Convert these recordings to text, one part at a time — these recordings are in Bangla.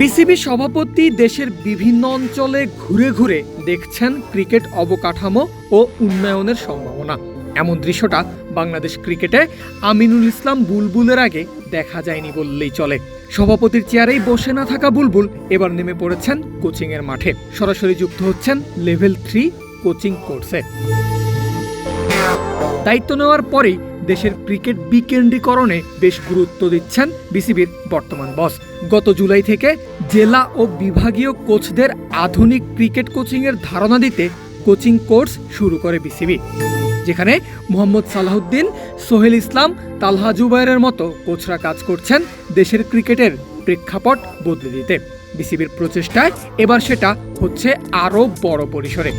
বিসিবি সভাপতি দেশের বিভিন্ন অঞ্চলে ঘুরে ঘুরে দেখছেন ক্রিকেট অবকাঠামো ও উন্নয়নের সম্ভাবনা। এমন দৃশ্যটা বাংলাদেশ ক্রিকেটে আমিনুল ইসলাম বুলবুলের আগে দেখা যায়নি বললেই চলে। সভাপতির চেয়ারেই বসে না থাকা বুলবুল এবার নেমে পড়েছেন কোচিংয়ের মাঠে। সরাসরি যুক্ত হচ্ছেন লেভেল থ্রি কোচিং কোর্সে। দায়িত্ব নেওয়ার পরেই দেশের ক্রিকেট বিকেন্দ্রীকরণে বেশ গুরুত্ব দিচ্ছেন বিসিবির বর্তমান বস। গত জুলাই থেকে জেলা ও বিভাগীয় কোচদের আধুনিক ক্রিকেট কোচিংয়ের ধারণা দিতে কোচিং কোর্স শুরু করে বিসিবি, যেখানে মোহাম্মদ সালাহুদ্দিন সোহেল ইসলাম, তালহা জুবাইরের মতো কোচরা কাজ করছেন দেশের ক্রিকেটের প্রেক্ষাপট বদলে দিতে। বিসিবির প্রচেষ্টায় এবার সেটা হচ্ছে আরও বড় পরিসরে।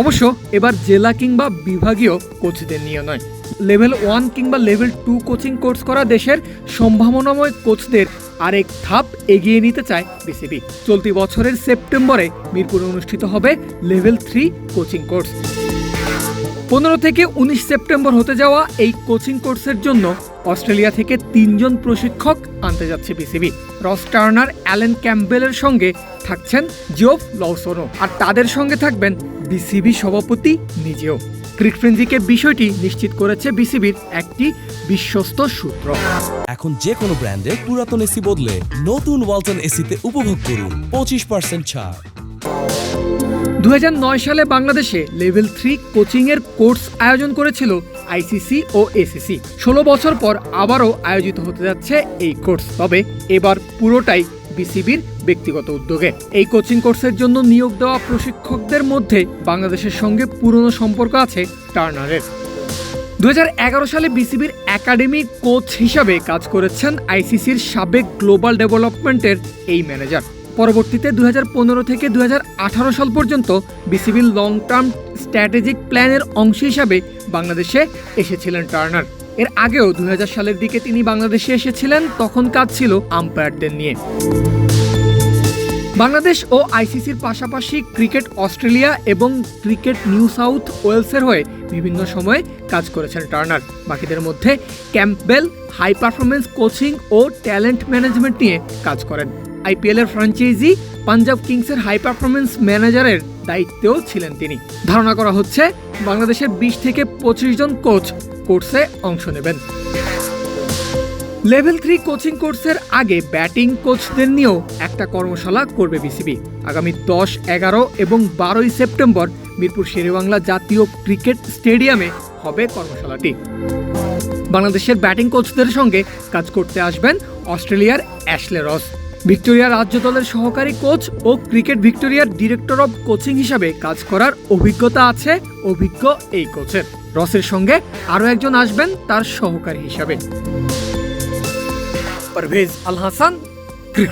অবশ্য এবার জেলা কিংবা বিভাগীয় কোচদের নিয়ে নয়। লেভেল ওয়ান কিংবা লেভেল টু কোচিং কোর্স করা দেশের সম্ভাবনাময় কোচদের আরেক ধাপ এগিয়ে নিতে চায় বিসিবি চলতি বছরের সেপ্টেম্বরে মিরপুরে অনুষ্ঠিত হবে লেভেল থ্রি কোচিং কোর্স পনেরো থেকে উনিশ সেপ্টেম্বর হতে যাওয়া এই কোচিং কোর্সের জন্য অস্ট্রেলিয়া থেকে তিনজন প্রশিক্ষক আনতে যাচ্ছে বিসিবি রস টার্নার অ্যালেন ক্যাম্পবেলের সঙ্গে থাকছেন জিওফ লওসোনো আর তাদের সঙ্গে থাকবেন বিসিবি সভাপতি নিজেও। ক্রিক ফ্রেন্সিকে বিষয়টি নিশ্চিত করেছে বিসিবির একটি বিশ্বস্ত সূত্র। এখন যে কোনো ব্র্যান্ডের পুরাতন এসি বদলে নতুন ওয়ালটন এসিতে উপভোগ করুন পঁচিশ পার্সেন্ট ছাড়। দু হাজার নয় সালে বাংলাদেশে লেভেল থ্রি কোচিংয়ের কোর্স আয়োজন করেছিল আইসিসি ও এসিসি ষোলো বছর পর আবারও আয়োজিত হতে যাচ্ছে এই কোর্স। তবে এবার পুরোটাই বিসিবির ব্যক্তিগত উদ্যোগে। এই কোচিং কোর্সের জন্য নিয়োগ দেওয়া প্রশিক্ষকদের মধ্যে বাংলাদেশের সঙ্গে পুরনো সম্পর্ক আছে টার্নারের। দু হাজার এগারো সালে বিসিবির একাডেমি কোচ হিসাবে কাজ করেছেন আইসিসির সাবেক গ্লোবাল ডেভেলপমেন্টের এই ম্যানেজার। পরবর্তীতে দুই হাজার পনেরো থেকে দুই হাজার আঠারো সাল পর্যন্ত বিসিবির লং টার্ম স্ট্র্যাটেজিক প্ল্যানের অংশ হিসাবে বাংলাদেশে এসেছিলেন টার্নার। এর আগেও দু হাজার সালের দিকে তিনি বাংলাদেশে এসেছিলেন তখন কাজ ছিল আম্পায়ারদের নিয়ে। বাংলাদেশ ও আইসিসির পাশাপাশি ক্রিকেট অস্ট্রেলিয়া এবং ক্রিকেট নিউ সাউথ ওয়েলসের হয়ে বিভিন্ন সময়ে কাজ করেছেন টার্নার। বাকিদের মধ্যে ক্যাম্পবেল, হাই পারফরমেন্স কোচিং ও ট্যালেন্ট ম্যানেজমেন্ট নিয়ে কাজ করেন। আইপিএলের ফ্র্যাঞ্চাইজি, পাঞ্জাব কিংসের হাই পারফরমেন্স ম্যানেজারের দায়িত্বেও ছিলেন তিনি। ধারণা করা হচ্ছে, বাংলাদেশের বিশ থেকে পঁচিশ জন কোচ কোর্সে অংশ নেবেন। লেভেল থ্রি কোচিং কোর্সের আগে ব্যাটিং কোচদের নিয়েও একটা কর্মশালা করবে বিসিবি। আগামী দশ, এগারো এবং বারোই সেপ্টেম্বর মিরপুর শেরেবাংলা জাতীয় ক্রিকেট স্টেডিয়ামে হবে কর্মশালাটি। বাংলাদেশের ব্যাটিং কোচদের সঙ্গে কাজ করতে আসবেন অস্ট্রেলিয়ার অ্যাশলে রস। ভিক্টোরিয়া রাজ্য দলের সহকারী কোচ ও ক্রিকেট ভিক্টোরিয়ার ডিরেক্টর অব কোচিং হিসাবে কাজ করার অভিজ্ঞতা আছে, অভিজ্ঞ এই কোচের। রসের সঙ্গে আরও একজন আসবেন তার সহকারী হিসাবে। পারভেজ আল হাসান, ক্রিক